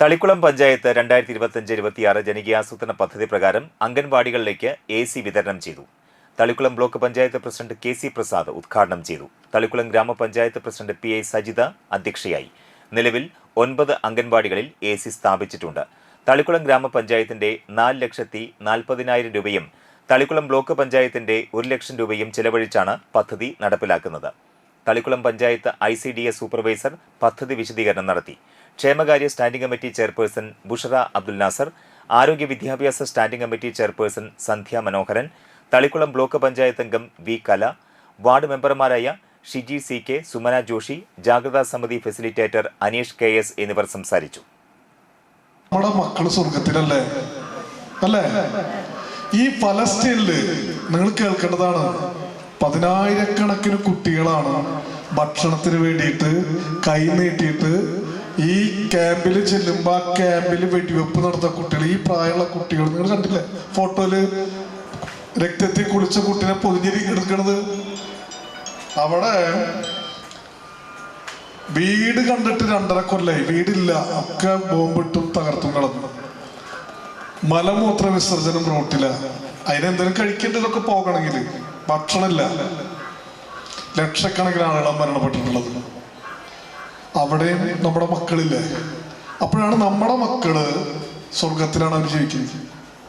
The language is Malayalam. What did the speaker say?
തളിക്കുളം പഞ്ചായത്ത് രണ്ടായിരത്തി ഇരുപത്തിയഞ്ച് ഇരുപത്തിയാറ് ജനകീയാസൂത്രണ പദ്ധതി പ്രകാരം അംഗൻവാടികളിലേക്ക് എ സി വിതരണം ചെയ്തു. Thalikkulam block panchayat president K C Prasad ഉദ്ഘാടനം ചെയ്തു. തളിക്കുളം ഗ്രാമപഞ്ചായത്ത് പ്രസിഡന്റ് പി ഐ സജിത അധ്യക്ഷയായി. നിലവിൽ ഒൻപത് അംഗൻവാടികളിൽ എ സി സ്ഥാപിച്ചിട്ടുണ്ട്. തളിക്കുളം ഗ്രാമപഞ്ചായത്തിന്റെ നാല് ലക്ഷത്തി നാൽപ്പതിനായിരം രൂപയും തളിക്കുളം ബ്ലോക്ക് പഞ്ചായത്തിന്റെ ഒരു ലക്ഷം രൂപയും ചെലവഴിച്ചാണ് പദ്ധതി നടപ്പിലാക്കുന്നത്. Thalikkulam panchayat I C D S supervisor പദ്ധതി വിശദീകരണം നടത്തി. ക്ഷേമകാര്യ standing committee chairperson Bushara Abdul Nasar ആരോഗ്യ വിദ്യാഭ്യാസ standing committee chairperson Sandhya Manoharan Thalikkulam block panchayat അംഗം വി കല വാർഡ് മെമ്പർമാരായ ഷിജി സി കെ സുമന ജോഷി ജാഗ്രതാ സമിതി ഫെസിലിറ്റേറ്റർ അനീഷ് കെ എസ് എന്നിവർ സംസാരിച്ചു. നമ്മുടെ മക്കൾ സ്വർഗത്തിലല്ലേ? അല്ലേ? ഈ ഫലസ്തീനിൽ നിങ്ങൾ കേൾക്കേണ്ടതാണ് പതിനായിരക്കണക്കിന് കുട്ടികളാണ് ഭക്ഷണത്തിന് വേണ്ടിയിട്ട് കൈ നീട്ടിയിട്ട് ഈ ക്യാമ്പിൽ ചെല്ലുമ്പോൾ ആ ക്യാമ്പിൽ വെടിവെപ്പ് നടത്തുന്ന കുട്ടികൾ ഈ പ്രായമുള്ള കുട്ടികൾ നിങ്ങൾ കണ്ടില്ലേ? ഫോട്ടോയിൽ രക്തത്തിൽ കുളിച്ച കുട്ടിനെ പൊതിഞ്ഞിരി എടുക്കണത്. അവിടെ വീട് കണ്ടിട്ട് രണ്ടര കൊല്ലായി. വീടില്ല ഒക്കെ ബോംബിട്ടും തകർത്തും കളഞ്ഞു മലമൂത്ര വിസർജനം റോട്ടില. അതിനെന്തെങ്കിലും കഴിക്കേണ്ടതൊക്കെ പോകണമെങ്കിൽ ഭക്ഷണമില്ല. ലക്ഷക്കണക്കിന് ആളുകളാണ് മരണപ്പെട്ടിട്ടുള്ളത്. അവിടെ നമ്മുടെ മക്കളില്ലേ? അപ്പോഴാണ് നമ്മുടെ മക്കൾ സ്വർഗത്തിലാണ് അവർ ജീവിക്കുന്നത്.